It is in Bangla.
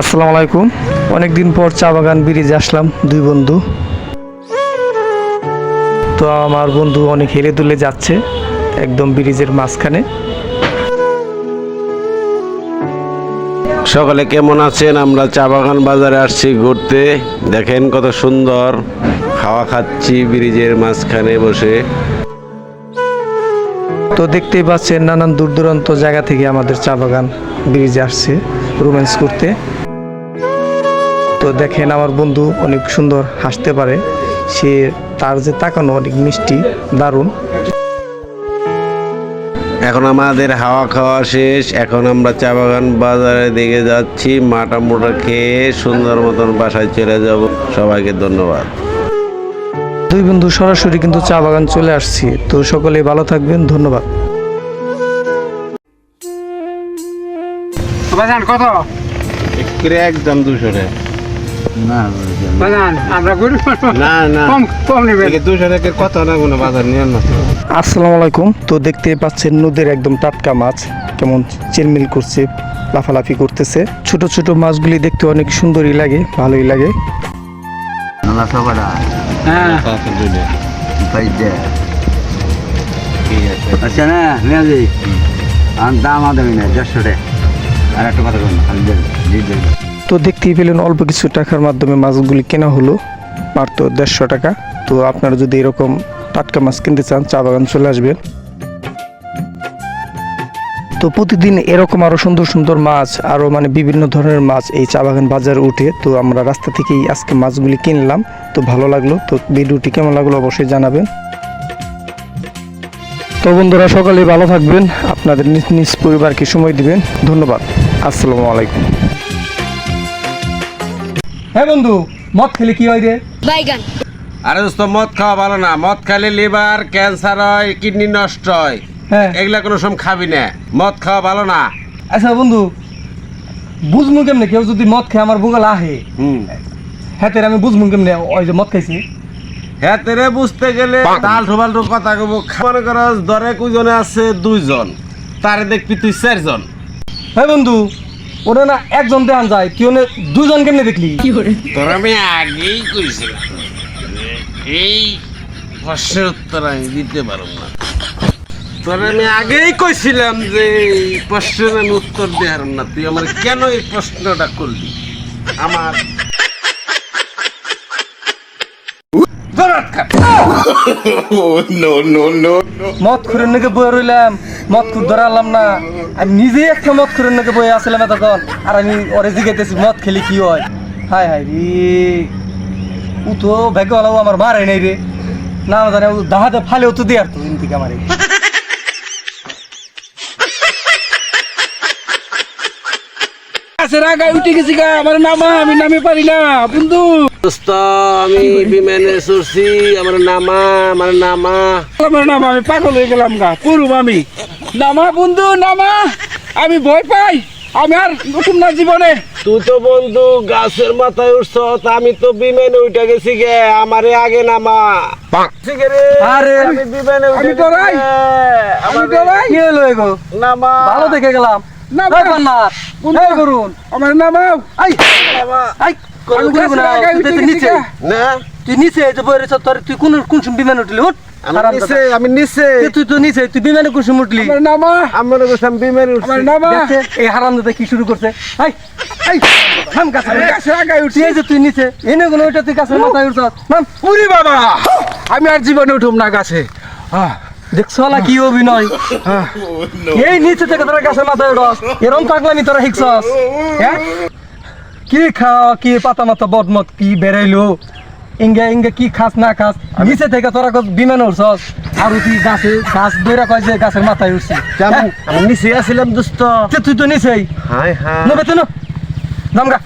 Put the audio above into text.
আসসালামু আলাইকুম। অনেকদিন পর চা বাগান ব্রিজে আসলাম দুই বন্ধু। তো আমার বন্ধু অনেক হেলে দুলে যাচ্ছে একদম ব্রিজের মাঝখানে। সকালে কেমন আছেন? আমরা চা বাগান বাজারে আসছি ঘুরতে। দেখেন কত সুন্দর খাওয়া খাচ্ছি ব্রিজের মাঝখানে বসে। তো দেখতেই পাচ্ছেন নানান দূর দূরান্ত জায়গা থেকে আমাদের চা বাগান ব্রিজে আসছে রোম্যান্স করতে। তো দেখেন আমার বন্ধু অনেক সুন্দর হাসতে পারে। সে তার যে তাকানো অনেক মিষ্টি দারুণ। এখন আমাদের হাওয়া খাওয়া শেষ। এখন আমরা চা বাগান বাজারের দিকে যাচ্ছি। মাটা মোটা খেয়ে সুন্দর মতন বাসায় চলে যাব। সবাইকে ধন্যবাদ। দুই বন্ধু সরাসরি কিন্তু চা বাগান চলে আসছি। তো সকলেই ভালো থাকবেন। ধন্যবাদ। কত? একদম দুশো মানুষ। না না কম কম নেবেন। দুশো টাকার কথা না কোনো বাজার নিয়ে না। আসসালামু আলাইকুম। তো দেখতে পাচ্ছেন নদীর একদম টাটকা মাছ। কেমন চিলমিল করছে লাফালাফি করতেছে। ছোট ছোট মাছগুলি দেখতে অনেক সুন্দরই লাগে ভালোই লাগে। হ্যাঁ। আচ্ছা না দাম আদামি না দেড়শো টাকা। আর একটা কথা বলুন তো দেখতেই পেলেন অল্প কিছু টাকার মাধ্যমে মাছগুলি কেনা হলো। মাত্র দেড়শো টাকা। তো আপনারা যদি এরকম টাটকা মাছ কিনতে চান, চা বাগান চলে আসবেন। তো প্রতিদিন এরকম আরও সুন্দর সুন্দর মাছ, আরও মানে বিভিন্ন ধরনের মাছ এই চা বাগান বাজারে উঠে, তো আমরা রাস্তা থেকেই আজকে মাছগুলি কিনলাম। তো ভালো লাগল। তো ভিডিওটি কেমন লাগল অবশ্যই জানাবেন। তো বন্ধুরা সকালে ভালো থাকবেন। আপনাদের নিজ নিজ পরিবারকে সময় দিবেন। ধন্যবাদ। আসসালামু আলাইকুম। হ্যাঁ বন্ধু মদ খেলে কি হয় রে? বাইগান। আরে দোস্ত মদ খাওয়া ভালো না। মদ খাইলে লিভার ক্যান্সার হয় কিডনি নষ্ট হয়। হ্যাঁ। এগুলা কোনো সময় খাবি না। মদ খাওয়া ভালো না। আচ্ছা বন্ধু বুঝমু কেমনে? কেউ যদি মদ খেয়ে আমার বুগাল আহে হুম। হ্যাঁ তেরে আমি বুঝমু কেমনে? ওই যে মদ খাইছি। হ্যাঁ তেরে বুঝতে গেলে তাল ঠোবাল কথা কব। মনে করো দরে কুজনে আছে? দুইজন। তারে দেখবি তুই চারজন। হ্যাঁ বন্ধু ওটা না একজন দেখান যায় তুই ওনে দুজন কেমনে দেখলি? তোর আমি আগেই কইছিলাম। এই প্রশ্নের উত্তর আমি দিতে পারব না। তোর আমি আগেই কইছিলাম যে এই প্রশ্নের আমি উত্তর দেওয়ার না। তুই আমার কেন এই প্রশ্নটা করলি? আমার মদ খুরের নাকি বয়ে রইলাম? মদ খুর ধরালাম না। আমি নিজে একটা মদ খুরের নাকি বয়ে আসলাম তখন আর আমি ওরে জিগাইতেছি মদ খেলে কি হয়? হায় হায় রে। ও তো ভাগ্য হলো আমার মারে নাই রে। না জানে ও দাহাতে ফালেও তো দিয়ে আর তো থেকে আমার। গাছের আগায় উঠে গেছি গা আমার নামা আমি নামে পারি না বন্ধু। দোস্ত আমি বিমানে চড়ছি আমার নামা আমার নামা। আমার নামা আমি পাগল হয়ে গেলাম গা। পুরুম আমি। নামা বন্ধু নামা। আমি ভয় পাই। আমি আর নতুন না জীবনে। তুই তো বন্ধু গাছের মাথায় উঠছ আমি তো বিমানে উঠে গেছি গে। আমারে আগে নামা। ঠিক রে আরে আমি বিমানে উঠে আমি ডরাই। গেছি আমি ডরাই কি হলো এগো? নামা। ভালো দেখে গেলাম। না, এই না। বন্ধু, এই গরুন, আমার নামাও। আই, নামা। আই, আমি গেছি নিচে, না। তুই নিচে এই যে তোর তুই কোন কোন বিমান উঠলি? উঠ আমি নিচে আমি নিচে। এ তুই তো নিচে তুই বিমানে কোন সময় উঠলি? আমার মনে বিমানে এই হারাম দাদা কি শুরু করছে? গাছে আমি উঠছি। এই যে তুই নিচে এনে কোনো ওইটা তুই গাছের মাথায় উঠছ নাম উরি আমি আর জীবনে উঠুম না গাছে। দেখছ না কি অভিনয়। এই নিচে থেকে তোরা গাছের মাথায় উঠস। এরম পাগলামি তোরা শিখছস। হ্যাঁ? কি খাওয়া কি পাতা মাথা বদমত কি বেড়াইলো? ইঙ্গে ইঙ্গে কি খাস না খাস? নিচে থেকে তোরা বিমানে উঠছস আর তুই গাছে গাছ দৈরা কয় যে গাছের মাথায় উঠছি আমি? আমি নিচে আসিলাম দোস্ত। তে তুই তো নিচেই? Hi hi no. বেতন নামগা